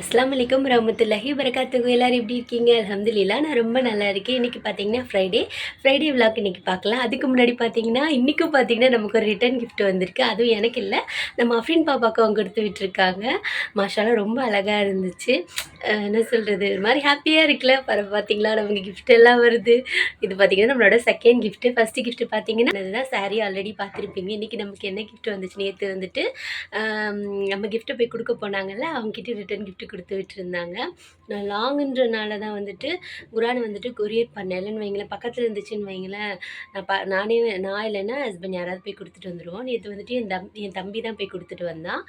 அஸ்லாம் வலைக்கம் ரஹமத்துல்லாஹி வரகாத்துக்கு எல்லோரும் எப்படி இருக்கீங்க? அலமதுல்லா நான் ரொம்ப நல்லா இருக்கேன். இன்றைக்கி பார்த்தீங்கன்னா ஃப்ரைடே ஃப்ரைடே விளாக் இன்றைக்கி பார்க்கலாம். அதுக்கு முன்னாடி பார்த்தீங்கன்னா இன்றைக்கும் பார்த்தீங்கன்னா நமக்கு ஒரு ரிட்டர்ன் கிஃப்ட் வந்திருக்கு. அதுவும் எனக்கு இல்லை. நம்ம அஃப்ரின் பாப்பாவுக்கு அவங்க கொடுத்து விட்டுருக்காங்க. மாஷாலாம் ரொம்ப அழகாக இருந்துச்சு. என்ன சொல்கிறது ஒரு மாதிரி ஹாப்பியாக இருக்குல்ல? பரவ பார்த்தீங்களா? நமக்கு கிஃப்ட் எல்லாம் வருது. இது பார்த்தீங்கன்னா நம்மளோட செகண்ட் கிஃப்ட்டு ஃபஸ்ட்டு கிஃப்ட் பார்த்தீங்கன்னா அதுதான் சாரீ ஆல்ரெடி பார்த்துருப்பீங்க. இன்றைக்கி நமக்கு என்ன கிஃப்ட் வந்துச்சு? நேற்று வந்துட்டு நம்ம கிஃப்ட்டை போய் கொடுக்க போனாங்கல்ல அவங்ககிட்ட ரிட்டர்ன் கிஃப்ட் கொடுத்து விட்டுருந்தாங்க. நான் லாங்குன்றனால தான் வந்துட்டு குரான் வந்துட்டு கொரியர் பண்ணலைன்னு வைங்களேன். பக்கத்தில் இருந்துச்சுன்னு வைங்களேன். நான் ப நானே நான் இல்லைன்னா ஹஸ்பண்ட் யாராவது போய் கொடுத்துட்டு வந்துடுவோம் நேற்று வந்துட்டு என் தம் என் தம்பி தான் போய் கொடுத்துட்டு வந்தான்.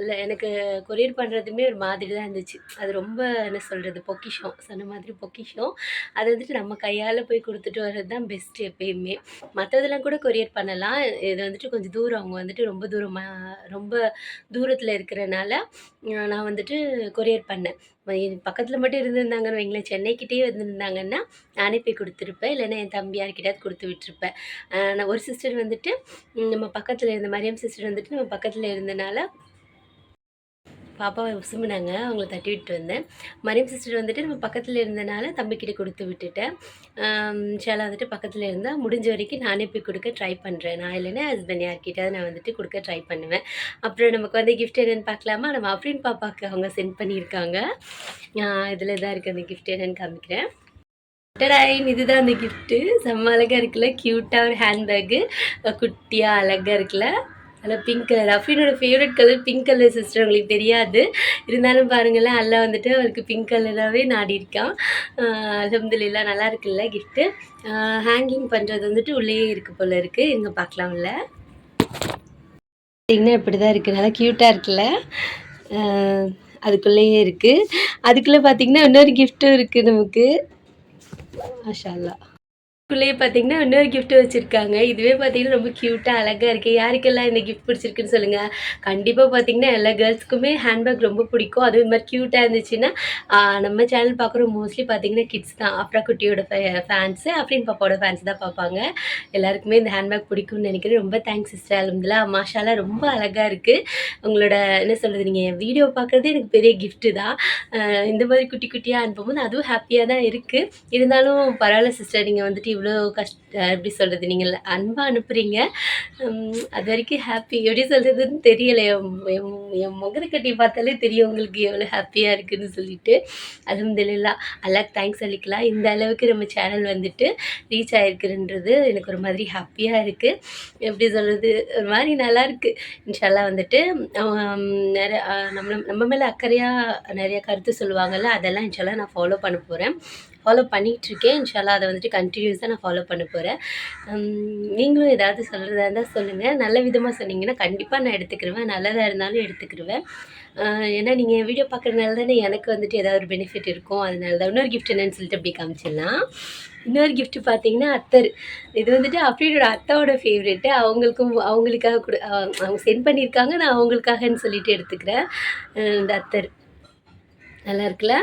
இல்லை எனக்கு கொரியர் பண்ணுறதுமே ஒரு மாதிரி தான் இருந்துச்சு. அது ரொம்ப என்ன சொல்கிறது பொக்கிஷம். சொன்ன மாதிரி பொக்கிஷம். அது வந்துட்டு நம்ம கையால் போய் கொடுத்துட்டு வர்றது தான் பெஸ்ட்டு எப்பயுமே. மற்றதெல்லாம் கூட கொரியர் பண்ணலாம். இது வந்துட்டு கொஞ்சம் தூரம். அவங்க வந்துட்டு ரொம்ப தூரமாக ரொம்ப தூரத்தில் இருக்கிறனால நான் நான் வந்துட்டு கொரியர் பண்ணேன். பக்கத்தில் மட்டும் இருந்திருந்தாங்கன்னு வைங்களேன். சென்னைக்கிட்டே வந்திருந்தாங்கன்னா நானே போய் கொடுத்துருப்பேன். இல்லைன்னா என் தம்பி யார்கிட்டயாவது கொடுத்து விட்டுருப்பேன். நான் ஒரு சிஸ்டர் வந்துட்டு நம்ம பக்கத்தில் இருந்த மரியம் சிஸ்டர் வந்துட்டு நம்ம பக்கத்தில் இருந்தனால பாப்பாவை உசுமினாங்க அவங்கள தட்டி விட்டு வந்தேன். மரியம் சிஸ்டர் வந்துட்டு நம்ம பக்கத்தில் இருந்தனால தம்பிக்கிட்ட கொடுத்து விட்டுட்டேன். ஷாலா வந்துட்டு பக்கத்தில் இருந்தால் முடிஞ்ச வரைக்கும் நானே போய் கொடுக்க ட்ரை பண்ணுறேன் நான் இல்லைன்னா ஹஸ்பண்ட் யார்கிட்டயாவது நான் வந்துட்டு கொடுக்க ட்ரை பண்ணுவேன். அப்புறம் நமக்கு வந்து கிஃப்ட் என்னென்னு பார்க்கலாமா? நம்ம அஃப்ரின் பாப்பாவுக்கு அவங்க சென்ட் பண்ணியிருக்காங்க. இதில் தான் இருக்குது அந்த கிஃப்ட் என்னென்னு காமிக்கிறேன். டடாயின் இதுதான் அந்த கிஃப்ட்டு செம்ம அழகாக இருக்குல்ல க்யூட்டாக ஒரு ஹேண்ட்பேக்கு குட்டியாக அழகாக இருக்குல்ல. ஆனால் pink colour அஃபினோட favourite colour pink colour sister உங்களுக்கு தெரியாது. இருந்தாலும் பாருங்களேன் அல்ல வந்துட்டு அவருக்கு பிங்க் கலராகவே நாடி இருக்கான் அலமதுல்லா நல்லா இருக்குல்ல கிஃப்ட்டு ஹேங்கிங் பண்ணுறது வந்துட்டு உள்ளேயே இருக்கு போல் இருக்குது எங்கே பார்க்கலாம்ல பார்த்தீங்கன்னா இப்படி தான் இருக்குது நல்லா க்யூட்டாக இருக்குல்ல. அதுக்குள்ளேயே இருக்குது அதுக்குள்ளே பார்த்தீங்கன்னா இன்னொரு கிஃப்ட்டும் இருக்குது நமக்கு. மாஷா குள்ளேயே பார்த்தீங்கன்னா இன்னொரு கிஃப்ட் வச்சுருக்காங்க. இதுவே பார்த்தீங்கன்னா ரொம்ப க்யூட்டாக அழகாக இருக்குது யாருக்கெல்லாம் இந்த கிஃப்ட் பிடிச்சிருக்குன்னு சொல்லுங்கள் கண்டிப்பாக பார்த்தீங்கன்னா எல்லா கேர்ள்ஸ்க்குமே ஹேண்ட்பேக் ரொம்ப பிடிக்கும். அதுவும் இது மாதிரி க்யூட்டாக இருந்துச்சுன்னா நம்ம சேனல் பார்க்குற மோஸ்ட்லி பார்த்தீங்கன்னா கிட்ஸ் தான். அப்ரா குட்டியோட ஃபேன்ஸு அப்ரின் பாப்பாவோட ஃபேன்ஸ் தான் பார்ப்பாங்க எல்லாருக்குமே இந்த ஹேண்ட்பேக் பிடிக்கும்னு நினைக்கிறேன். ரொம்ப தேங்க்ஸ் சிஸ்டர் அலமதுல்லா மாஷாலாம் ரொம்ப அழகாக இருக்குது உங்களோட என்ன சொல்கிறது நீங்கள் என் வீடியோ பார்க்குறதே எனக்கு பெரிய கிஃப்ட்டு தான். இந்த மாதிரி குட்டி குட்டியாக அனுப்பும்போது அதுவும் ஹாப்பியாக தான் இருக்குது இருந்தாலும் பரவாயில்ல சிஸ்டர் நீங்கள் வந்துட்டு இவ்வளோ கஷ்ட எப்படி சொல்கிறது நீங்கள் அன்பாக அனுப்புகிறீங்க அது வரைக்கும் ஹாப்பி எப்படி சொல்கிறதுன்னு தெரியலை. என் என் என் பார்த்தாலே தெரியும் உங்களுக்கு எவ்வளோ ஹாப்பியாக இருக்குதுன்னு சொல்லிட்டு. அலமதுல்லா அல்லாக் தேங்க்ஸ் சொல்லிக்கலாம் இந்த அளவுக்கு நம்ம சேனல் வந்துட்டு ரீச் ஆகிருக்குன்றது எனக்கு ஒரு மாதிரி ஹாப்பியாக இருக்குது எப்படி சொல்கிறது ஒரு மாதிரி நல்லா இன்ஷால்லாம் வந்துட்டு நிறைய நம்ம நம்ம மேலே அக்கறையாக நிறைய கருத்து சொல்லுவாங்கள்ல அதெல்லாம் இன்ஷால்லாம் நான் ஃபாலோ பண்ண போகிறேன் ஃபாலோ பண்ணிகிட்ருக்கேன் இன்ஷால்லா அதை வந்துட்டு கண்டினியூஸாக நான் ஃபாலோ பண்ண போகிறேன் நீங்களும் ஏதாவது சொல்கிறதா இருந்தால் சொல்லுங்கள் நல்ல விதமாக சொன்னீங்கன்னா கண்டிப்பாக நான் எடுத்துக்கிருவேன். நல்லதாக இருந்தாலும் எடுத்துக்கிருவேன். ஏன்னா நீங்கள் வீடியோ பார்க்குறதுனால தானே எனக்கு வந்துட்டு ஏதாவது ஒரு பெனிஃபிட் இருக்கும். அதனால தான் இன்னொரு கிஃப்ட் என்னன்னு சொல்லிட்டு அப்படி காமிச்சிடலாம். இன்னொரு கிஃப்ட்டு பார்த்தீங்கன்னா அத்தர். இது வந்துட்டு அப்படியோட அத்தாவோட ஃபேவரெட்டு அவங்களுக்கும் அவங்களுக்காக கூட அவங்க சென்ட் பண்ணியிருக்காங்க. நான் அவங்களுக்காகன்னு சொல்லிட்டு எடுத்துக்கிறேன். இந்த அத்தர். நல்லா இருக்குல்ல?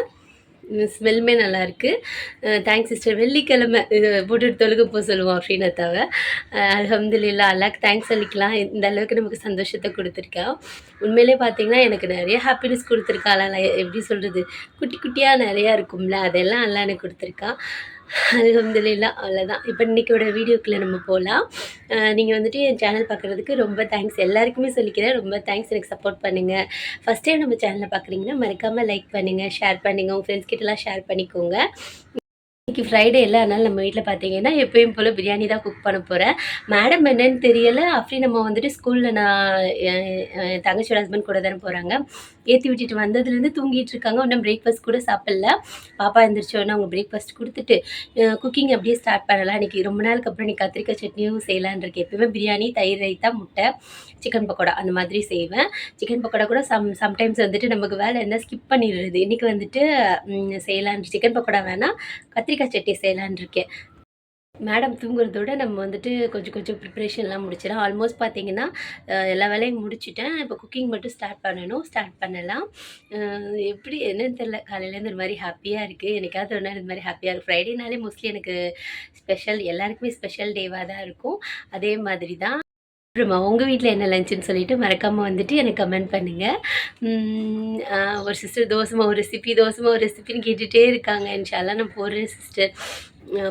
ஸ்மெல்லுமே நல்லாயிருக்கு. தேங்க்ஸ் சிஸ்டர் வெள்ளிக்கிழமை இது போட்டுட்டு தொழுக போக சொல்லுவோம் அப்படின்னு அத்தாவை அலமதுல்லா அல்லாக்கு தேங்க்ஸ் சொல்லிக்கலாம் இந்த அளவுக்கு நமக்கு சந்தோஷத்தை கொடுத்துருக்கா. உண்மையிலே பார்த்தீங்கன்னா எனக்கு நிறைய ஹாப்பினஸ் கொடுத்துருக்காள் எப்படி சொல்கிறது குட்டி குட்டியாக நிறையா இருக்கும்ல அதெல்லாம் எல்லாம் எனக்கு கொடுத்துருக்கா. அலமதுல்லா அவ்வளோதான் இப்போ இன்றைக்கோட வீடியோக்குள்ளே நம்ம போகலாம் நீங்கள் வந்துட்டு என் சேனல் பார்க்குறதுக்கு ரொம்ப தேங்க்ஸ் எல்லாருக்குமே சொல்லிக்கிறேன் ரொம்ப தேங்க்ஸ் எனக்கு சப்போர்ட் பண்ணுங்கள் ஃபஸ்ட் டைம் நம்ம சேனலை பார்க்குறீங்கன்னா மறக்காமல் லைக் பண்ணுங்கள் ஷேர் பண்ணுங்கள் உங்கள் ஃப்ரெண்ட்ஸ் கிட்டலாம் ஷேர் பண்ணிக்கோங்க. இன்றைக்கி ஃப்ரைடே இல்லை அதனால் நம்ம வீட்டில் பார்த்தீங்கன்னா எப்பயும் போல் பிரியாணி தான் குக் பண்ண போகிறேன் மேடம் என்னன்னு தெரியலை அப்படி நம்ம வந்துட்டு ஸ்கூலில் நான் தங்கச்சியோட ஹஸ்பண்ட் கூட தானே போகிறாங்க ஏற்றி விட்டுட்டு வந்ததுலேருந்து தூங்கிட்டு இருக்காங்க ஒன்றும் பிரேக்ஃபாஸ்ட் கூட சாப்பிடல. பாப்பா எழுந்திரிச்ச அவங்க பிரேக்ஃபாஸ்ட் கொடுத்துட்டு குக்கிங் அப்படியே ஸ்டார்ட் பண்ணலாம். இன்றைக்கி ரொம்ப நாளுக்கு அப்புறம் நீ கத்திரிக்காய் சட்னியும் செய்யலான் இருக்கேன் எப்பயுமே பிரியாணி தயிர் ரைத்தா முட்டை சிக்கன் பக்கோடா அந்த மாதிரி செய்வேன். சிக்கன் பக்கோடா கூட சம் சம்டைம்ஸ் வந்துட்டு நமக்கு வேலை என்ன ஸ்கிப் பண்ணிடுறது. இன்றைக்கி வந்துட்டு செய்யலான் சிக்கன் பக்கோடா வேணால் கத்திரிக்காய் சட்னி செய்யலான்னு இருக்கேன் மேடம் தூங்குறதோட நம்ம வந்துட்டு கொஞ்சம் கொஞ்சம் ப்ரிப்ரேஷன்லாம் முடிச்சிடலாம். ஆல்மோஸ்ட் பார்த்தீங்கன்னா எல்லா வேலையும் முடிச்சுட்டேன். இப்போ குக்கிங் மட்டும் ஸ்டார்ட் பண்ணணும். ஸ்டார்ட் பண்ணலாம். எப்படி என்னன்னு தெரில காலையிலேருந்து ஒரு மாதிரி ஹாப்பியாக இருக்குது எனக்காவது ஒரு நாள் இந்த மாதிரி ஹாப்பியாக இருக்கும் ஃப்ரைடேனாலே மோஸ்ட்லி எனக்கு ஸ்பெஷல் எல்லாருக்குமே ஸ்பெஷல் டேவாக தான் இருக்கும். அதே மாதிரி தான் அப்புறமா உங்கள் வீட்டில் என்ன லஞ்சுன்னு சொல்லிட்டு மறக்காமல் வந்துட்டு எனக்கு கமெண்ட் பண்ணுங்கள் ஒரு சிஸ்டர் தோசமாக ஒரு ரெசிபி தோசமாக ஒரு ரெசிபின்னு கேட்டுகிட்டே இருக்காங்க. இன்ஷால்லாம் நான் போடுறேன் சிஸ்டர்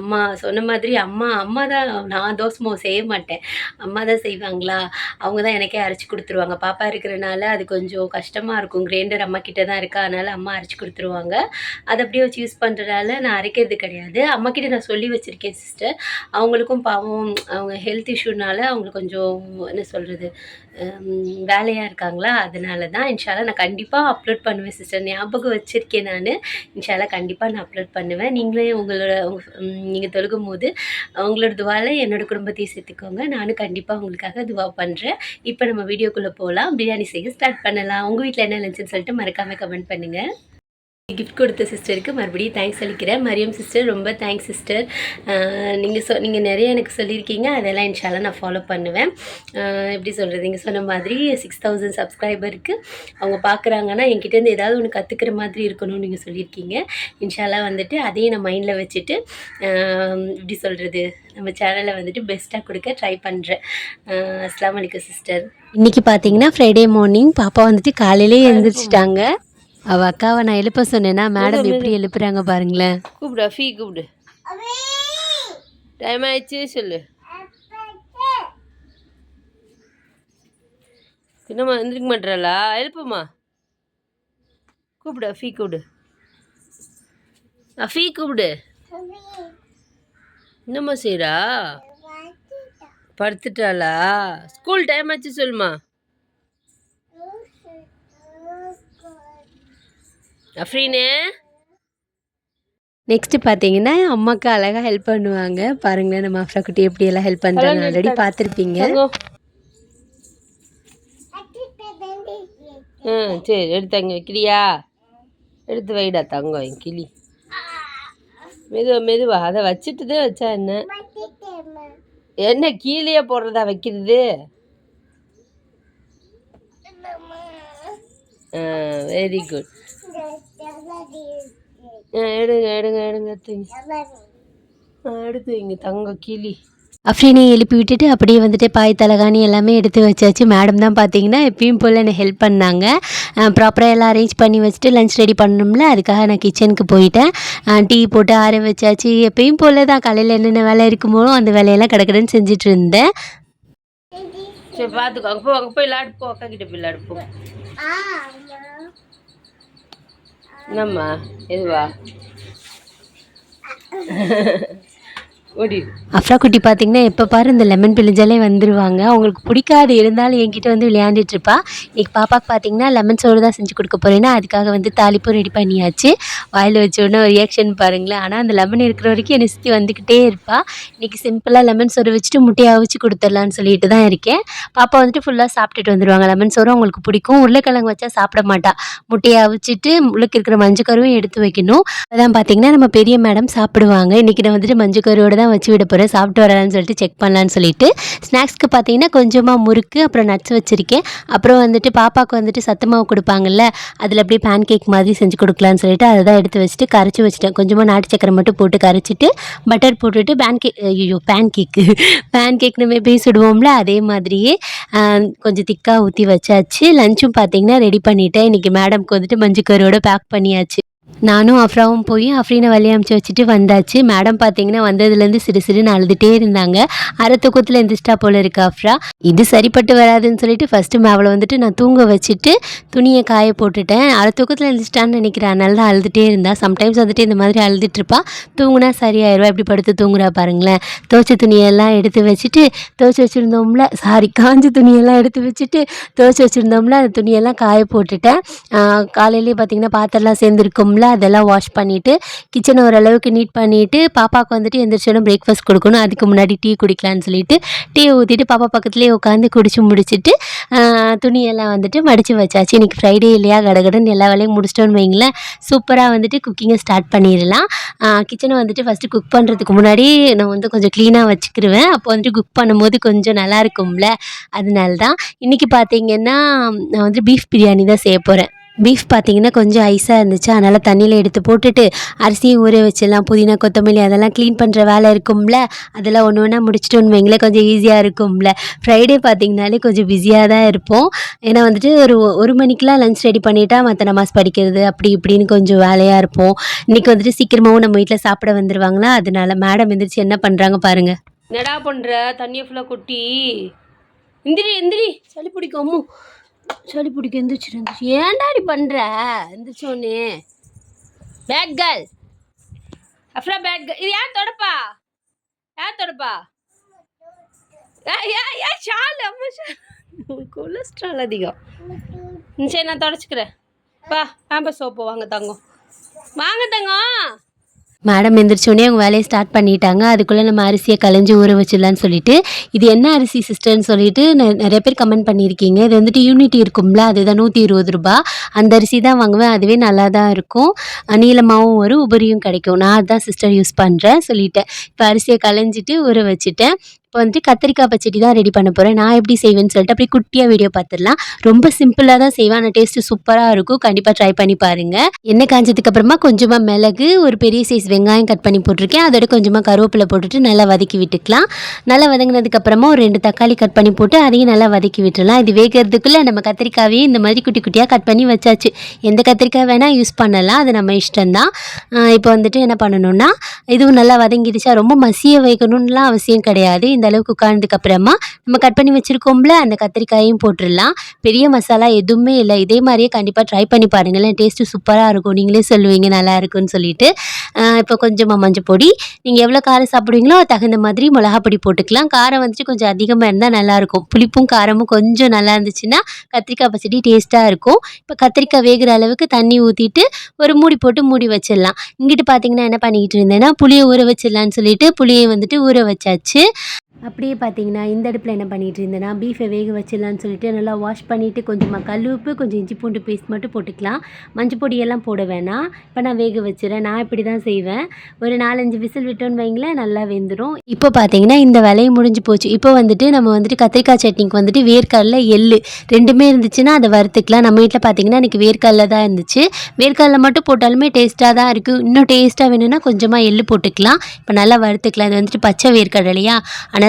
அம்மா சொன்ன மாதிரி அம்மா அம்மா தான் நான் தோசை மாவு செய்ய மாட்டேன். அம்மா தான் செய்வாங்களா? அவங்க தான் எனக்கே அரைச்சி கொடுத்துருவாங்க. பாப்பா இருக்கிறனால அது கொஞ்சம் கஷ்டமாக இருக்கும். கிரைண்டர் அம்மா கிட்ட தான் இருக்கா. அதனால் அம்மா அரைச்சி கொடுத்துருவாங்க. அதை அப்படியே வச்சு யூஸ் பண்ணுறதால நான் அரைக்கிறது கிடையாது. அம்மா கிட்ட நான் சொல்லி வச்சுருக்கேன் சிஸ்டர் அவங்களுக்கும் பாவம் அவங்க ஹெல்த் இஷ்யூனால அவங்களுக்கு கொஞ்சம் என்ன சொல்கிறது வேலையாக இருக்காங்களா? அதனால தான் இன்ஷால்லா நான் கண்டிப்பாக அப்லோட் பண்ணுவேன் சிஸ்டர் ஞாபகம் வச்சுருக்கேன் நான். இன்ஷால்லா கண்டிப்பாக நான் அப்லோட் பண்ணுவேன். நீங்களே உங்களோட நீங்கள் தொழுகும் போது உங்களோட துவாவில் என்னோடய குடும்பத்தையும் சேர்த்துக்கோங்க. நானும் கண்டிப்பாக உங்களுக்காக துவா பண்ணுறேன் இப்போ நம்ம வீடியோக்குள்ளே போகலாம் பிரியாணி செய்ய ஸ்டார்ட் பண்ணலாம். உங்கள் வீட்டில் என்ன லஞ்சுன்னு சொல்லிட்டு மறக்காமல் கமெண்ட் பண்ணுங்கள் கிஃப்ட் கொடுத்த சிஸ்டருக்கு மறுபடியும் தேங்க்ஸ் சொல்லிக்கிறேன் மரியம் சிஸ்டர் ரொம்ப தேங்க்ஸ் சிஸ்டர் நீங்கள் சொ நீங்கள் நிறைய எனக்கு சொல்லியிருக்கீங்க. அதெல்லாம் இன்ஷால்லா நான் ஃபாலோ பண்ணுவேன். எப்படி சொல்கிறது நீங்கள் சொன்ன மாதிரி சிக்ஸ் தௌசண்ட் சப்ஸ்கிரைபருக்கு அவங்க பார்க்குறாங்கன்னா என்கிட்டேருந்து ஏதாவது ஒன்று கற்றுக்கிற மாதிரி இருக்கணும்னு நீங்கள் சொல்லியிருக்கீங்க. இன்ஷால்லா வந்துட்டு அதையும் நான் மைண்டில் வச்சுட்டு எப்படி சொல்கிறது நம்ம சேனலை வந்துட்டு பெஸ்ட்டாக கொடுக்க ட்ரை பண்ணுறேன் அஸ்லாம் வலைக்கம் சிஸ்டர் இன்றைக்கி பார்த்தீங்கன்னா ஃப்ரைடே மார்னிங் பாப்பா வந்துட்டு காலையிலே எழுந்திரிச்சிட்டாங்க அவள் அக்காவை நான் எழுப்ப சொன்னேன்னா மேடம் எப்படி எழுப்புறாங்க பாருங்களேன். கூப்பிடு அஃபி கூப்பிடு. டைம் ஆயிடுச்சு சொல்லு. என்னம்மா எந்திரிக்க மாட்டாளா எழுப்புமா. கூப்பிடு அஃபி கூப்பிடு. அஃபி கூப்பிடு. என்னம்மா செய்றா? படுத்துட்டாளா? ஸ்கூல் டைம் ஆச்சு சொல்லுமா அஃப்ரீனே? நெக்ஸ்ட் பார்த்தீங்கன்னா அம்மாக்கு அழகாக ஹெல்ப் பண்ணுவாங்க. பாருங்களேன் நம்ம அஃப்ரா குட்டி எப்படி எல்லாம் ஹெல்ப் பண்ணுறாங்க ஆல்ரெடி பார்த்துருப்பீங்க. ம் சரி எடுத்து அங்கே வைக்கிறியா எடுத்து வைடா தங்கம் என் கிளி. மெதுவா மெதுவா அதை வச்சுட்டு தான் வச்சா என்ன? என்ன கீழேயே போடுறதா வைக்கிறது? வெரி குட் எடுங்க எடுங்க எடுங்க எடுத்துங்க. ஆ, எடுத்து வைங்க தங்கம் கிளி. அஃப்ரீனை எழுப்பி விட்டுட்டு அப்படியே வந்துட்டு பாய் தலகாணி எல்லாமே எடுத்து வச்சாச்சு. மேடம் தான் பார்த்தீங்கன்னா எப்பயும் போல் என்னை ஹெல்ப் பண்ணாங்க. ப்ராப்பராக எல்லாம் அரேஞ்ச் பண்ணி வச்சுட்டு லஞ்ச் ரெடி பண்ணணும்ல அதுக்காக நான் கிச்சனுக்கு போயிட்டேன். டீ போட்டு ஆற வச்சாச்சு. எப்பயும் போல் தான் காலையில் என்னென்ன வேலை இருக்குமோ அந்த வேலையெல்லாம் கிடக்குறேன்னு செஞ்சுட்டு இருந்தேன். சரி பார்த்துக்கோ அங்கே போ அங்கே போய் விளாடு போ. அக்கா கிட்ட போய் விளாடு போ. என்னம்மா எதுவா? அஃப்ரா குட்டி பார்த்தீங்கன்னா எப்போ பாரு இந்த லெமன் பிழிஞ்சாலே வந்துருவாங்க. அவங்களுக்கு பிடிக்காது இருந்தாலும் என்கிட்ட வந்து விளையாண்டுட்டு இருப்பா இன்னைக்கு பாப்பாக்கு பார்த்தீங்கன்னா லெமன் சோறு தான் செஞ்சு கொடுக்க போறேன்னா அதுக்காக வந்து தாளிப்பும் ரெடி பண்ணியாச்சு. வாயில் வச்ச உடனே ஒரு ரியாக்ஷன் பாருங்களேன். ஆனால் அந்த லெமன் இருக்கிற வரைக்கும் என்னை சுற்றி வந்துக்கிட்டே இருப்பா. இன்னைக்கு சிம்பிளாக லெமன் சோறு வச்சுட்டு முட்டையை அவிச்சு கொடுத்துடலான்னு சொல்லிட்டு தான் இருக்கேன். பாப்பா வந்துட்டு ஃபுல்லாக சாப்பிட்டுட்டு வந்துடுவாங்க லெமன் சோறு அவங்களுக்கு பிடிக்கும். உருளைக்கிழங்கு வச்சா சாப்பிட மாட்டா. முட்டையை அவிச்சிட்டு உள்ளுக்கு இருக்கிற மஞ்சக்கருவும் எடுத்து வைக்கணும். அதான் பார்த்தீங்கன்னா நம்ம பெரிய மேடம் சாப்பிடுவாங்க. இன்றைக்கி நான் வந்துட்டு மஞ்சக்கருவோட தான் வச்சு விட போகிறேன் சாப்பிட்டு வரலான்னு சொல்லிட்டு செக் பண்ணலான்னு சொல்லிட்டு. ஸ்நாக்ஸ்க்கு பார்த்தீங்கன்னா கொஞ்சமாக முறுக்கு அப்புறம் நட்ஸ் வச்சுருக்கேன். அப்புறம் வந்துட்டு பாப்பாவுக்கு வந்துட்டு சத்து மாவு கொடுப்பாங்கல்ல அதில் அப்படியே பேன் கேக் மாதிரி செஞ்சு கொடுக்கலான்னு சொல்லிட்டு அதை தான் எடுத்து வச்சுட்டு கரைச்சி வச்சுட்டேன். கொஞ்சமாக நாட்டு சக்கரை மட்டும் போட்டு கரைச்சிட்டு பட்டர் போட்டுட்டு பேன் கேக் ஐயோ பேன் கேக்கு பேன் கேக் நம்ம போய் சுடுவோம்ல அதே மாதிரியே கொஞ்சம் திக்காக ஊற்றி வச்சாச்சு. லஞ்சும் பார்த்தீங்கன்னா ரெடி பண்ணிவிட்டேன் இன்றைக்கி மேடம்க்கு வந்துட்டு கறியோட பேக் பண்ணியாச்சு. நானும் அஃப்ராவும் போய் அஃப்ரீனை வழி அமுச்சு வச்சுட்டு வந்தாச்சு. மேடம் பார்த்தீங்கன்னா வந்ததுலேருந்து சிறு சிறுன்னு அழுதுகிட்டே இருந்தாங்க. அரை தூக்கத்தில் எந்திரிச்சிட்டா போல இருக்கு அஃப்ரா இது சரிப்பட்டு வராதுன்னு சொல்லிட்டு ஃபஸ்ட்டு மேவளை வந்துட்டு நான் தூங்க வச்சுட்டு துணியை காய போட்டுட்டேன். அரை தூக்கத்தில் எழுந்திரிச்சிட்டான்னு நினைக்கிறேன். அதனால தான் அழுதுகிட்டே இருந்தா. சம்டைம்ஸ் வந்துட்டு இந்த மாதிரி அழுதுட்டுருப்பா தூங்குனா சரியாயிருவா. இப்படி படுத்து தூங்குறா பாருங்களேன். துவைச்ச துணியெல்லாம் எடுத்து வச்சுட்டு துவச்சி வச்சுருந்தோம்ல சாரி காஞ்ச துணியெல்லாம் எடுத்து வச்சுட்டு துவச்சி வச்சுருந்தோம்ல அந்த துணியெல்லாம் காய போட்டுட்டேன். காலையிலேயே பார்த்தீங்கன்னா பாத்திரலாம் சேர்ந்துருக்கும்ல அதெல்லாம் வாஷ் பண்ணிவிட்டு கிச்சனை ஓரளவுக்கு நீட் பண்ணிவிட்டு பாப்பாவுக்கு வந்துட்டு எந்திரிச்சோன்னு பிரேக்ஃபாஸ்ட் கொடுக்கணும். அதுக்கு முன்னாடி டீ குடிக்கலான்னு சொல்லிட்டு டீ ஊற்றிட்டு பாப்பா பக்கத்துலேயே உட்காந்து குடிச்சு முடிச்சுட்டு துணியெல்லாம் வந்துட்டு மடித்து வச்சாச்சு. இன்றைக்கி ஃப்ரைடே இல்லையா? கடகடன் எல்லா வேலையும் முடிச்சிட்டோன்னு வைங்களேன். சூப்பராக வந்துட்டு குக்கிங்கை ஸ்டார்ட் பண்ணிடலாம். கிச்சனை வந்துட்டு ஃபஸ்ட்டு குக் பண்ணுறதுக்கு முன்னாடி நான் வந்து கொஞ்சம் க்ளீனாக வச்சுக்கிருவேன். அப்போ வந்துட்டு குக் பண்ணும்போது கொஞ்சம் நல்லா இருக்கும்ல. அதனால தான் இன்றைக்கி பார்த்தீங்கன்னா நான் வந்துட்டு பீஃப் பிரியாணி தான் செய்ய போகிறேன் பீஃப் பார்த்தீங்கன்னா கொஞ்சம் ஐஸாக இருந்துச்சு. அதனால் தண்ணியில் எடுத்து போட்டுட்டு அரிசியும் ஊற வச்சிடலாம். புதினா கொத்தமல்லி அதெல்லாம் க்ளீன் பண்ணுற வேலை இருக்கும்ல. அதெல்லாம் ஒன்று ஒன்றா முடிச்சுட்டு ஒன்று வைங்களேன். கொஞ்சம் ஈஸியாக இருக்கும்ல. ஃப்ரைடே பார்த்திங்கனாலே கொஞ்சம் பிஸியாக தான் இருப்போம். ஏன்னா வந்துட்டு ஒரு ஒரு மணிக்கெலாம் லஞ்ச் ரெடி பண்ணிட்டா மற்ற நமாஸ் படிக்கிறது அப்படி இப்படின்னு கொஞ்சம் வேலையாக இருப்போம். இன்றைக்கி வந்துட்டு சீக்கிரமாகவும் நம்ம வீட்டில் சாப்பிட வந்துடுவாங்களா அதனால மேடம் எந்திரிச்சு என்ன பண்ணுறாங்க பாருங்கள் என்னடா பண்ணுற தண்ணியை ஃபுல்லாக கொட்டி. இந்திரி இந்திரி சளி பிடிக்கும். அம்மு சளி பிடிக்கும் எந்திரிச்சிரு எந்திரிச்சு. ஏன்டாடி பண்ணுற எந்திரிச்சோன்னே bad girl Afra bad girl இது யார் தொடப்பா? யார் தொடப்பா? ஏ ஏ ஷால் அம்மா ஷால். கொலஸ்ட்ரால் அதிகம். சரி நான் தொடச்சிக்கிறேன். வா பேம்பர் சோப்பு வாங்க தங்கம். வாங்க தங்கம். மேடம் எந்திரிச்சோடனே அவங்க வேலையை ஸ்டார்ட் பண்ணிட்டாங்க. அதுக்குள்ளே நம்ம அரிசியை கலைஞ்சி ஊற வச்சிடலான்னு சொல்லிட்டு இது என்ன அரிசி சிஸ்டர்னு சொல்லிட்டு நிறைய பேர் கமெண்ட் பண்ணியிருக்கீங்க. இது வந்துட்டு யூனிட்டி இருக்கும்ல அதுதான் நூற்றி இருபது ரூபா அந்த அரிசி தான் வாங்குவேன் அதுவே நல்லா தான் இருக்கும். நீளமாகவும் வரும் உபரியும் கிடைக்கும். நான் அதான் சிஸ்டர் யூஸ் பண்ணுறேன் சொல்லிட்டேன். இப்போ அரிசியை களைஞ்சிட்டு ஊற வச்சுட்டேன். இப்போ வந்துட்டு கத்திரிக்காய் பச்சடி தான் ரெடி பண்ண போகிறேன் நான் எப்படி செய்வேன்னு சொல்லிட்டு அப்படியே குட்டியாக வீடியோ பார்த்துடலாம். ரொம்ப சிம்பிளாக தான் செய்வேன். ஆனால் டேஸ்ட்டு சூப்பராக இருக்கும். கண்டிப்பாக ட்ரை பண்ணி பாருங்கள் எண்ணெய் காஞ்சதுக்கு அப்புறமா கொஞ்சமாக மிளகு ஒரு பெரிய சைஸ் வெங்காயம் கட் பண்ணி போட்டிருக்கேன். அதோட கொஞ்சமாக கருவேப்பிலை போட்டுட்டு நல்லா வதக்கி விட்டுக்கலாம். நல்லா வதங்கினதுக்கு அப்புறமா ஒரு ரெண்டு தக்காளி கட் பண்ணி போட்டு அதையும் நல்லா வதக்கி விட்டுடலாம். இது வேகிறதுக்குள்ளே நம்ம கத்திரிக்காவையும் இந்த மாதிரி குட்டி குட்டியாக கட் பண்ணி வச்சாச்சு. எந்த கத்திரிக்காய் வேணால் யூஸ் பண்ணலாம். அது நம்ம இஷ்டம்தான் இப்போ வந்துட்டு என்ன பண்ணணும்னா இதுவும் நல்லா வதங்கிடுச்சா ரொம்ப மசிய வைக்கணும்லாம் அவசியம் கிடையாது. இந்த அளவுக்கு உட்கார்ந்ததுக்கு அப்புறமா நம்ம கட் பண்ணி வச்சுருக்கோம்ல அந்த கத்திரிக்காயையும் போட்டுடலாம். பெரிய மசாலா எதுவுமே இல்லை. இதே மாதிரியே கண்டிப்பாக ட்ரை பண்ணி பாருங்களேன். டேஸ்ட்டு சூப்பராக இருக்கும். நீங்களே சொல்லுவீங்க நல்லா இருக்குன்னு சொல்லிட்டு. இப்போ கொஞ்சமாக மஞ்சள் பொடி. நீங்கள் எவ்வளோ காரம் சாப்பிடுவீங்களோ தகுந்த மாதிரி மிளகா பொடி போட்டுக்கலாம். காரம் வந்துட்டு கொஞ்சம் அதிகமாக இருந்தால் நல்லாயிருக்கும் புளிப்பும் காரமும் கொஞ்சம் நல்லா இருந்துச்சுன்னா கத்திரிக்காய் பச்சடி டேஸ்ட்டாக இருக்கும். இப்போ கத்திரிக்காய் வேகிற அளவுக்கு தண்ணி ஊற்றிட்டு ஒரு மூடி போட்டு மூடி வச்சிடலாம். இங்கிட்டு பார்த்தீங்கன்னா என்ன பண்ணிக்கிட்டு இருந்தேன்னா புளியை ஊற வச்சிடலான்னு சொல்லிட்டு புளியை வந்துட்டு ஊற வச்சாச்சு. அப்படியே பார்த்தீங்கன்னா இந்த அடுப்பில் என்ன பண்ணிகிட்டு இருந்தேன்னா பீஃபை வேக வச்சிடலான்னு சொல்லிட்டு நல்லா வாஷ் பண்ணிவிட்டு கொஞ்சமாக கல் உப்பு கொஞ்சம் இஞ்சி பூண்டு பேஸ்ட் மட்டும் போட்டுக்கலாம். மஞ்சள் பொடியெல்லாம் போட வேணாம். இப்போ நான் வேக வச்சிடறேன். நான் இப்படி தான் செய்வேன். ஒரு நாலஞ்சு விசில் விட்டோன்னு வைங்களேன் நல்லா வெந்துடும் இப்போ பார்த்தீங்கன்னா இந்த வேலையை முடிஞ்சு போச்சு. இப்போ வந்துட்டு நம்ம வந்துட்டு கத்திரிக்காய் சட்னிக்கு வந்துட்டு வேர்க்கடலை எள்ளு ரெண்டுமே இருந்துச்சுன்னா அதை வறுத்துக்கலாம். நம்ம வீட்டில் பார்த்தீங்கன்னா எனக்கு வேர்க்கடலை தான் இருந்துச்சு. வேர்க்கடலை மட்டும் போட்டாலுமே டேஸ்ட்டாக தான் இருக்குது இன்னும் டேஸ்ட்டாக வேணும்னா கொஞ்சமாக எள்ளு போட்டுக்கலாம். இப்போ நல்லா வறுத்துக்கலாம். இது வந்துட்டு பச்சை வேர்க்கடலையா?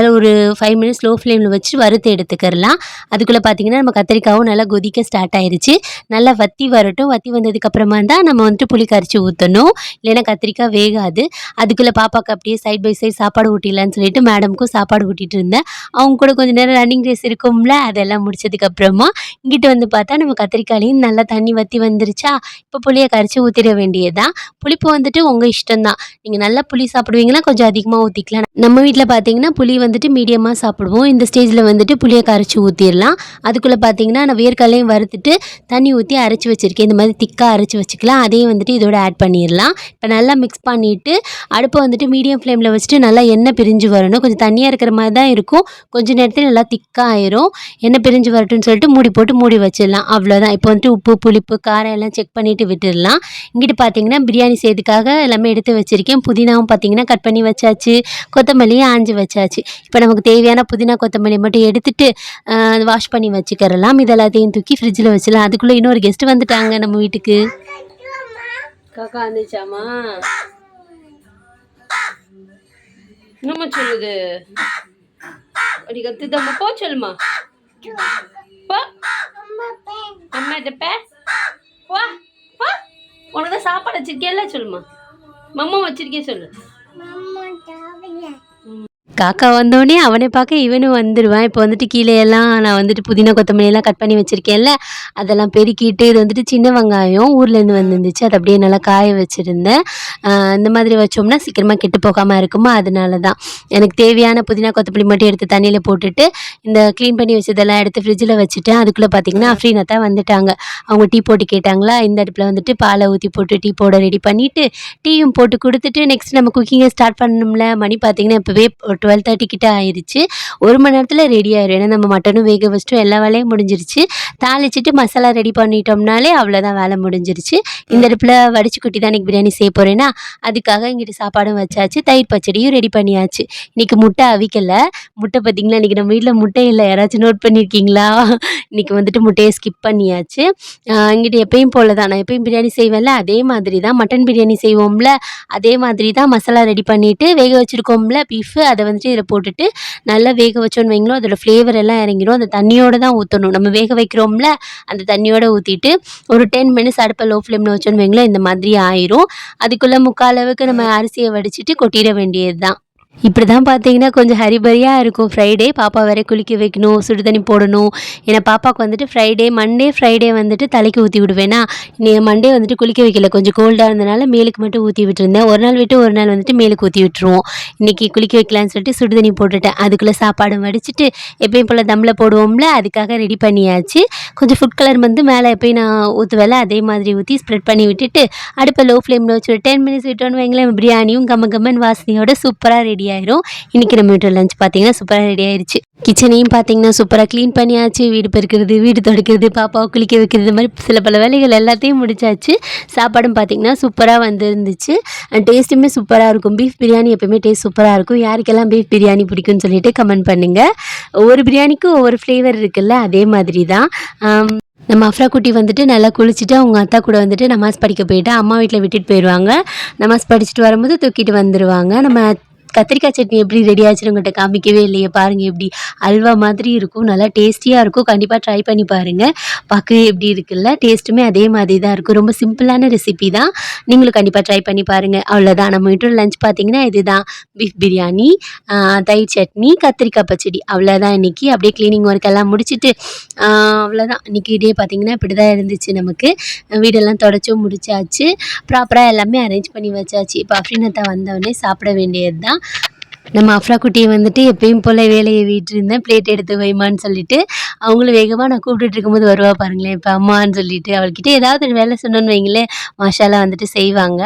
அதை ஒரு ஃபைவ் மினிட்ஸ் ஸ்லோ ஃப்ளேமில் வச்சு வறுத்து எடுத்துக்கிறலாம். அதுக்குள்ளே பார்த்தீங்கன்னா நம்ம கத்திரிக்காவும் நல்லா கொதிக்க ஸ்டார்ட் ஆயிடுச்சு நல்லா வத்தி வரட்டும். வத்தி வந்ததுக்கப்புறமா தான் நம்ம வந்துட்டு புளி கரைச்சி ஊற்றணும் இல்லைன்னா கத்திரிக்காய் வேகாது. அதுக்குள்ளே பாப்பாவுக்கு அப்படியே சைட் பை சைட் சாப்பாடு ஊட்டிடலான்னு சொல்லிட்டு மேடமுக்கும் சாப்பாடு ஊட்டிகிட்டு இருந்தேன். அவங்க கூட கொஞ்சம் நேரம் ரன்னிங் ரேஸ் இருக்கும்ல அதெல்லாம் முடிச்சதுக்கப்புறமா இங்கிட்டு வந்து பார்த்தா நம்ம கத்திரிக்காயிலையும் நல்லா தண்ணி வற்றி வந்துருச்சா? இப்போ புளியை கரைச்சி ஊற்றிட வேண்டியதுதான். புளிப்பு வந்துட்டு உங்கள் இஷ்டம்தான். நீங்கள் நல்லா புளி சாப்பிடுவீங்கன்னா கொஞ்சம் அதிகமாக ஊற்றிக்கலாம் நம்ம வீட்டில் பார்த்தீங்கன்னா புளி வந்து வந்துட்டு மீடியமாக சாப்பிடுவோம். இந்த ஸ்டேஜில் வந்துட்டு புளியை கரைச்சி ஊற்றிடலாம் அதுக்குள்ளே பார்த்தீங்கன்னா நான் வேர்க்கடலையும் வறுத்துட்டு தண்ணி ஊற்றி அரைச்சி வச்சுருக்கேன். இந்த மாதிரி திக்காக அரைச்சி வச்சுக்கலாம். அதையும் வந்துட்டு இதோட ஆட் பண்ணிடலாம். இப்போ நல்லா மிக்ஸ் பண்ணிவிட்டு அடுப்பை வந்துட்டு மீடியம் ஃப்ளேமில் வச்சுட்டு நல்லா எண்ணெய் பிரிஞ்சு வரணும். கொஞ்சம் தண்ணியாக இருக்கிற மாதிரி தான் இருக்கும். கொஞ்ச நேரத்தில் நல்லா திக்காக ஆயிரும். எண்ணெய் பிரிஞ்சு வரட்டும்னு சொல்லிட்டு மூடி போட்டு மூடி வச்சிடலாம். அவ்வளோதான் இப்போ வந்துட்டு உப்பு புளிப்பு காரம் எல்லாம் செக் பண்ணிவிட்டு விட்டுடலாம். இங்கிட்டு பார்த்தீங்கன்னா பிரியாணி செய்யறதுக்காக எல்லாமே எடுத்து வச்சுருக்கேன். புதினாவும் பார்த்தீங்கன்னா கட் பண்ணி வச்சாச்சு. கொத்தமல்லியும் ஆஞ்சு வச்சாச்சு. இப்போ நமக்கு தேவையான புதினா கொத்தமல்லி மட்டும் எடுத்துட்டு வாஷ் பண்ணி வச்சுக்கிறலாம். இது எல்லாத்தையும் தூக்கி ஃப்ரிட்ஜில் வச்சிடலாம் அதுக்குள்ளே இன்னொரு கெஸ்ட் வந்துட்டாங்க நம்ம வீட்டுக்கு. காக்கா வந்துச்சாமா என்னம்மா சொல்லுது? அப்படி கத்துதம்மா. போ சொல்லுமா போ. அம்மா டப்ப வா வா உனக்கு தான் சாப்பாடு வச்சிருக்கேல்ல சொல்லுமா மம்மா வச்சிருக்கே சொல்லு. காக்கா வந்தோடனே அவனை பார்க்க இவனும் வந்துடுவான் இப்போ வந்துட்டு கீழே எல்லாம் நான் வந்துட்டு புதினா கொத்தமல்லி எல்லாம் கட் பண்ணி வச்சுருக்கேன்ல அதெல்லாம் பெருக்கிட்டு இது வந்துட்டு சின்ன வெங்காயம் ஊர்லேருந்து வந்துருந்துச்சு. அதை அப்படியே நல்லா காய வச்சுருந்தேன். இந்த மாதிரி வச்சோம்னா சீக்கிரமாக கெட்டு போகாமல் இருக்குமா? அதனால தான் எனக்கு தேவையான புதினா கொத்தமல்லி மட்டும் எடுத்து தண்ணியில் போட்டுட்டு இந்த க்ளீன் பண்ணி வச்சதெல்லாம் எடுத்து ஃப்ரிட்ஜில் வச்சுட்டேன். அதுக்குள்ளே பார்த்தீங்கன்னா அஃப்ரீனா தான் வந்துட்டாங்க. அவங்க டீ போட்டு கேட்டாங்களா இந்த அடுப்பில் வந்துட்டு பாலை ஊற்றி போட்டு டீ போட ரெடி பண்ணிவிட்டு டீயும் போட்டு கொடுத்துட்டு நெக்ஸ்ட் நம்ம குக்கிங்கை ஸ்டார்ட் பண்ணணும்ல. மணி பார்த்தீங்கன்னா இப்போவே டுவெல் தேர்ட்டி கிட்ட ஆயிடுச்சு ஒரு மணி நேரத்தில் ரெடி ஆயிடும் ஏன்னா நம்ம மட்டனும் வேக வச்சிட்டோம் எல்லா வேலையும் முடிஞ்சிருச்சு. தாளிச்சிட்டு மசாலா ரெடி பண்ணிட்டோம்னாலே அவ்வளோதான் வேலை முடிஞ்சிருச்சு. இந்த அடுப்பில் வடிச்சு குட்டி தான் இன்றைக்கி பிரியாணி செய்ய போகிறேன்னா அதுக்காக இங்கிட்டு சாப்பாடும் வச்சாச்சு தயிர் பச்சடியும் ரெடி பண்ணியாச்சு. இன்றைக்கி முட்டை அவிக்கலை. முட்டை பார்த்திங்களா இன்றைக்கி நம்ம வீட்டில் முட்டை இல்லை. யாராச்சும் நோட் பண்ணியிருக்கீங்களா இன்றைக்கி வந்துட்டு முட்டையை ஸ்கிப் பண்ணியாச்சு. இங்கிட்டு எப்பயும் போல தான் நான் எப்பயும் பிரியாணி செய்வேன்ல அதே மாதிரி தான் மட்டன் பிரியாணி செய்வோம்ல அதே மாதிரி தான் மசாலா ரெடி பண்ணிவிட்டு வேக வச்சுருக்கோம்ல பீஃபு அதை வந்துட்டு இதில் போட்டுட்டு நல்லா வேக வச்சோன்னு வைங்களோ அதோடய ஃப்ளேவர் எல்லாம் இறங்கிடும். அந்த தண்ணியோடு தான் ஊற்றணும் நம்ம வேக வைக்கிறோம்ல அந்த தண்ணியோடு ஊற்றிட்டு ஒரு டென் மினிட்ஸ் அடுப்பை லோ ஃப்ளேமில் வச்சோன்னு வைங்களோ இந்த மாதிரி ஆயிரும். அதுக்குள்ளே முக்கால் அளவுக்கு நம்ம அரிசியை வடிச்சிட்டு கொட்டிட வேண்டியது தான் இப்படி தான் பார்த்தீங்கன்னா கொஞ்சம் ஹரிபரியாக இருக்கும். ஃப்ரைடே பாப்பா வேற குளிக்க வைக்கணும் சுடு தண்ணி போடணும். ஏன்னா பாப்பாவுக்கு வந்துட்டு ஃப்ரைடே மண்டே ஃப்ரைடே வந்துட்டு தலைக்கு ஊற்றி விடுவேனா? நீ மண்டே வந்துட்டு குளிக்க வைக்கல. கொஞ்சம் கோல்டாக இருந்தனால மேலுக்கு மட்டும் ஊற்றி விட்டுருந்தேன். ஒரு நாள் விட்டு ஒரு நாள் வந்துட்டு மேலுக்கு ஊற்றி விட்டுருவோம். இன்றைக்கி குளிக்க வைக்கலான்னு சொல்லிட்டு சுடு தண்ணி போட்டுட்டேன். அதுக்குள்ளே சாப்பாடு வடிச்சிட்டு எப்பயும் போல் தம்மில் போடுவோம்ல அதுக்காக ரெடி பண்ணியாச்சு. கொஞ்சம் ஃபுட் கலர் வந்து மேலே எப்பயும் நான் ஊற்றுவேல அதே மாதிரி ஊற்றி ஸ்ப்ரெட் பண்ணி விட்டுட்டு அடுப்பை லோ ஃப்ளேமில் வச்சு ஒரு டென் மினிட்ஸ் விட்டோன்னு வைங்களேன் பிரியாணியும் கம்ம கம்மன் வாசனையோட சூப்பராக ரெடி ஆயிரும் இன்றைக்கி நம்ம வீட்டு லஞ்ச் பார்த்தீங்கன்னா சூப்பராக ரெடி ஆயிருச்சு. கிச்சனையும் பார்த்தீங்கன்னா சூப்பராக க்ளீன் பண்ணியாச்சு. வீடு பெருக்கிறது வீடு துடைக்கிறது பாப்பாவை குளிக்க வைக்கிறது இது மாதிரி சில பல வேலைகள் எல்லாத்தையும் முடிச்சாச்சு. சாப்பாடும் பார்த்தீங்கன்னா சூப்பராக வந்துருந்துச்சு. டேஸ்ட்டுமே சூப்பராக இருக்கும். பீஃப் பிரியாணி எப்போயுமே டேஸ்ட் சூப்பராக இருக்கும். யாருக்கெல்லாம் பீஃப் பிரியாணி பிடிக்கும்னு சொல்லிட்டு கமெண்ட் பண்ணுங்கள் ஒவ்வொரு பிரியாணிக்கும் ஒவ்வொரு ஃப்ளேவர் இருக்குல்ல அதே மாதிரி தான் நம்ம அஃப்ரா குட்டி வந்துட்டு நல்லா குளிச்சுட்டு அவங்க அத்தா கூட வந்துட்டு நமாஸ் படிக்க போயிட்டு அம்மா வீட்டில் விட்டுட்டு போயிடுவாங்க நமாஸ் படிச்சுட்டு வரும்போது தூக்கிட்டு வந்துடுவாங்க நம்ம கத்திரிக்காய் சட்னி எப்படி ரெடி ஆச்சுன்னு உங்கள்கிட்ட காமிக்கவே இல்லையே. பாருங்கள் எப்படி அல்வா மாதிரி இருக்கும். நல்லா டேஸ்டியாக இருக்கும். கண்டிப்பாக ட்ரை பண்ணி பாருங்கள் பார்க்கவே எப்படி இருக்குல்ல? டேஸ்ட்டுமே அதே மாதிரி தான் இருக்கும். ரொம்ப சிம்பிளான ரெசிபி தான். நீங்களும் கண்டிப்பாக ட்ரை பண்ணி பாருங்கள் அவ்வளோதான் நம்ம வீட்டோட லஞ்ச் பார்த்தீங்கன்னா இதுதான். பீஃப் பிரியாணி தயிர் சட்னி கத்திரிக்காய் பச்சடி. அவ்வளோதான் இன்றைக்கி அப்படியே க்ளீனிங் ஒர்க் எல்லாம் முடிச்சுட்டு அவ்வளோதான் இன்றைக்கி இதே பார்த்திங்கன்னா இப்படி தான் இருந்துச்சு நமக்கு. வீடெல்லாம் தொடச்சும் முடிச்சாச்சு. ப்ராப்பராக எல்லாமே அரேஞ்ச் பண்ணி வச்சாச்சு. இப்போ அஃப்ரீனத்தா வந்தவொடனே சாப்பிட வேண்டியது தான் நம்ம அஃப்ரா குட்டியை வந்துட்டு எப்பயும் போல் வேலையை வீட்டு இருந்தேன் பிளேட் எடுத்து வைமான்னு சொல்லிட்டு அவங்களும் வேகமாக நான் கூப்பிட்டுட்டு இருக்கும்போது வருவா பாருங்களேன். இப்போ அம்மான்னு சொல்லிட்டு அவள்கிட்ட ஏதாவது வேலை சொன்னோன்னு வைங்களேன். மாஷாலாம் வந்துட்டு செய்வாங்க.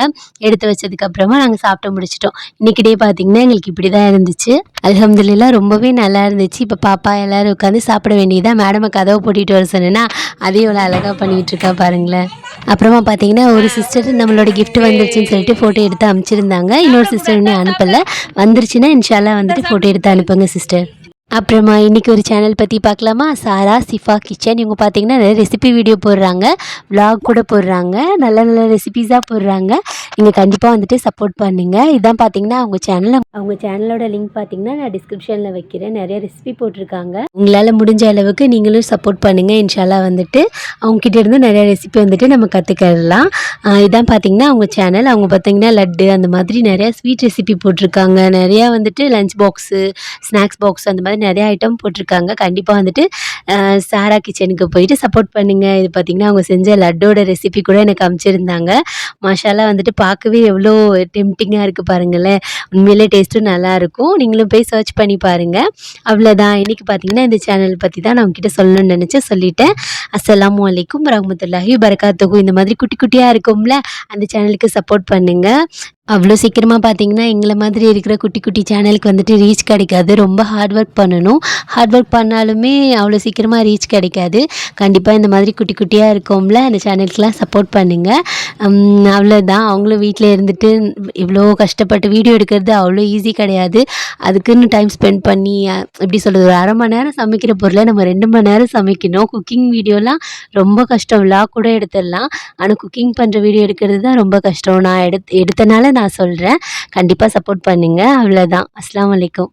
எடுத்து வச்சதுக்கப்புறமா நாங்கள் சாப்பிட்டு முடிச்சிட்டோம். இன்றைக்கி டே பார்த்திங்கன்னா எங்களுக்கு இப்படி தான் இருந்துச்சு. அல்ஹம்துலில்லாஹ் ரொம்பவே நல்லா இருந்துச்சு. இப்போ பாப்பா எல்லோரும் உட்காந்து சாப்பிட வேண்டியதான் மேடமை கதவை போட்டிட்டு வர சொன்னேன்னா அதையும் இவ்வளோ அழகாக பண்ணிகிட்டு இருக்கா பாருங்களேன். அப்புறமா பார்த்தீங்கன்னா ஒரு சிஸ்டர் நம்மளோட கிஃப்ட் வந்துருச்சுன்னு சொல்லிட்டு ஃபோட்டோ எடுத்து அனுப்பிச்சிருந்தாங்க இன்னொரு சிஸ்டர் இன்னும் அனுப்பலை. வந்துருச்சுன்னா இன்ஷால்லாம் வந்துட்டு ஃபோட்டோ எடுத்து அனுப்புங்க சிஸ்டர் அப்புறமா இன்றைக்கி ஒரு சேனல் பற்றி பார்க்கலாமா? சாரா சிஃபா கிச்சன் இவங்க பார்த்தீங்கன்னா நிறைய ரெசிபி வீடியோ போடுறாங்க. விலாக் கூட போடுறாங்க. நல்ல நல்ல ரெசிபீஸாக போடுறாங்க. நீங்கள் கண்டிப்பாக வந்துட்டு சப்போர்ட் பண்ணுங்கள் இதான் பார்த்தீங்கன்னா அவங்க சேனல் அவங்க சேனலோட லிங்க் பார்த்தீங்கன்னா நான் டிஸ்கிரிப்ஷனில் வைக்கிறேன். நிறைய ரெசிபி போட்டிருக்காங்க. உங்களால் முடிஞ்ச அளவுக்கு நீங்களும் சப்போர்ட் பண்ணுங்கள் இன்ஷால்லா வந்துட்டு அவங்ககிட்ட இருந்து நிறைய ரெசிபி வந்துட்டு நம்ம கற்றுக்கலாம் இதான் பார்த்தீங்கன்னா அவங்க சேனல் அவங்க பார்த்தீங்கன்னா லட்டு அந்த மாதிரி நிறையா ஸ்வீட் ரெசிபி போட்டிருக்காங்க. நிறையா வந்துட்டு லஞ்ச் பாக்ஸு ஸ்நாக்ஸ் பாக்ஸ் அந்த மாதிரி நிறைய ஐட்டம் போட்டிருக்காங்க. கண்டிப்பாக வந்துட்டு சாரா கிச்சனுக்கு போயிட்டு சப்போர்ட் பண்ணுங்கள் இது பார்த்திங்கன்னா அவங்க செஞ்ச லட்டோட ரெசிபி கூட எனக்கு அமைச்சிருந்தாங்க. மசாலா வந்துட்டு பார்க்கவே எவ்வளோ டெம்டிங்காக இருக்குது பாருங்களேன். உண்மையிலே டேஸ்ட்டும் நல்லாயிருக்கும் நீங்களும் போய் சர்ச் பண்ணி பாருங்கள் அவ்வளோதான் இன்றைக்கி பார்த்தீங்கன்னா இந்த சேனல் பற்றி தான் நான் உங்ககிட்ட சொல்லணும்னு நினச்சி சொல்லிட்டேன். அஸ்ஸலாமு அலைக்கும் ரஹமத்துல்லாஹி வரகாத்துக்கும் இந்த மாதிரி குட்டி குட்டியாக இருக்கும்ல அந்த சேனலுக்கு சப்போர்ட் பண்ணுங்கள் அவ்வளோ சீக்கிரமாக பார்த்தீங்கன்னா எங்களை மாதிரி இருக்கிற குட்டி குட்டி சேனலுக்கு வந்துட்டு ரீச் கிடைக்காது. ரொம்ப ஹார்ட் ஒர்க் பண்ணணும். ஹார்ட் ஒர்க் பண்ணாலுமே அவ்வளோ சீக்கிரமாக ரீச் கிடைக்காது. கண்டிப்பாக இந்த மாதிரி குட்டி குட்டியாக இருக்கோம்ல அந்த சேனலுக்குலாம் சப்போர்ட் பண்ணுங்கள் அவ்வளோதான் அவங்களும் வீட்டில் இருந்துட்டு இவ்வளோ கஷ்டப்பட்டு வீடியோ எடுக்கிறது அவ்வளோ ஈஸி கிடையாது. அதுக்குன்னு டைம் ஸ்பெண்ட் பண்ணி எப்படி சொல்கிறது ஒரு அரை மணி நேரம் சமைக்கிற பொருளை நம்ம ரெண்டு மணி நேரம் சமைக்கணும். குக்கிங் வீடியோலாம் ரொம்ப கஷ்டம். விழா கூட எடுத்துடலாம். ஆனால் குக்கிங் பண்ணுற வீடியோ எடுக்கிறது தான் ரொம்ப கஷ்டம். நான் எடுத் எடுத்தனால நான் சொல்கிறேன் கண்டிப்பாக சப்போர்ட் பண்ணுங்கள் அவ்வளோதான் அஸ்லாம் அலைக்கும்.